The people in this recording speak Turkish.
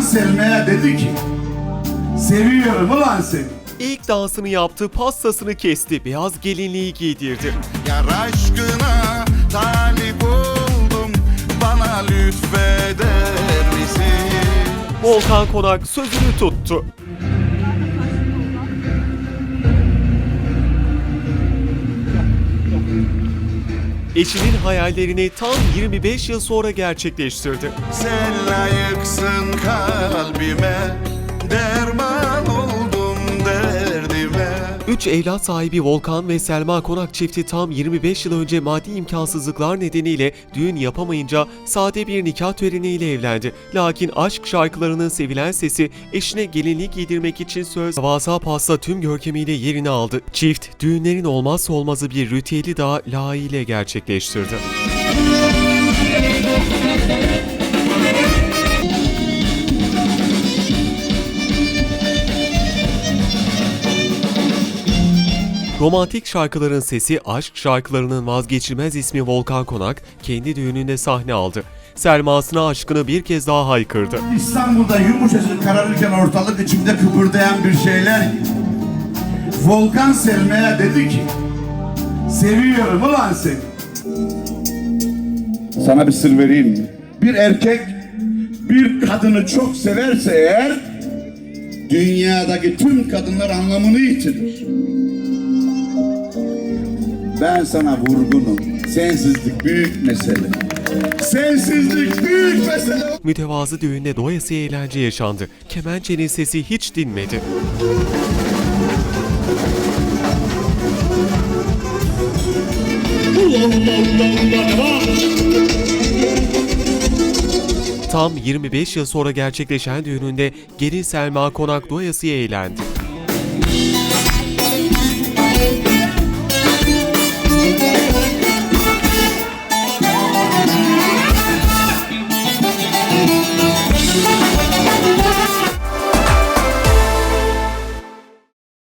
Selma'ya dedi ki seviyorum ulan seni. İlk dansını yaptı, pastasını kesti, beyaz gelinliği giydirdi. Yar aşkına talip oldum Bana lütfeder misin? Volkan Konak sözünü tuttu. Eşinin hayallerini tam 25 yıl sonra gerçekleştirdi. Sen layıksın kalbime Derman oldum derdime Üç evlat sahibi Volkan ve Selma Konak çifti tam 25 yıl önce maddi imkansızlıklar nedeniyle düğün yapamayınca sade bir nikah töreniyle evlendi. Lakin aşk şarkılarının sevilen sesi eşine gelinlik giydirmek için söz devasa pasta tüm görkemiyle yerini aldı. Çift düğünlerin olmazsa olmazı bir ritüeli daha layığıyla gerçekleştirdi. Romantik şarkıların sesi, aşk şarkılarının vazgeçilmez ismi Volkan Konak kendi düğününde sahne aldı. Selmasına aşkını bir kez daha haykırdı. İstanbul'da yumuşacık kararırken ortalık içinde kıpırdayan bir şeyler. Volkan Selma'ya dedi ki seviyorum ulan seni. Sana bir sır vereyim mi? Bir erkek bir kadını çok severse eğer dünyadaki tüm kadınlar anlamını yitirir. Ben sana vurgunum. Sensizlik büyük mesele. Sensizlik büyük mesele. Mütevazı düğünde doyasıya eğlence yaşandı. Kemençenin sesi hiç dinmedi. Tam 25 yıl sonra gerçekleşen düğününde gelin Selma Konak doyasıya eğlendi.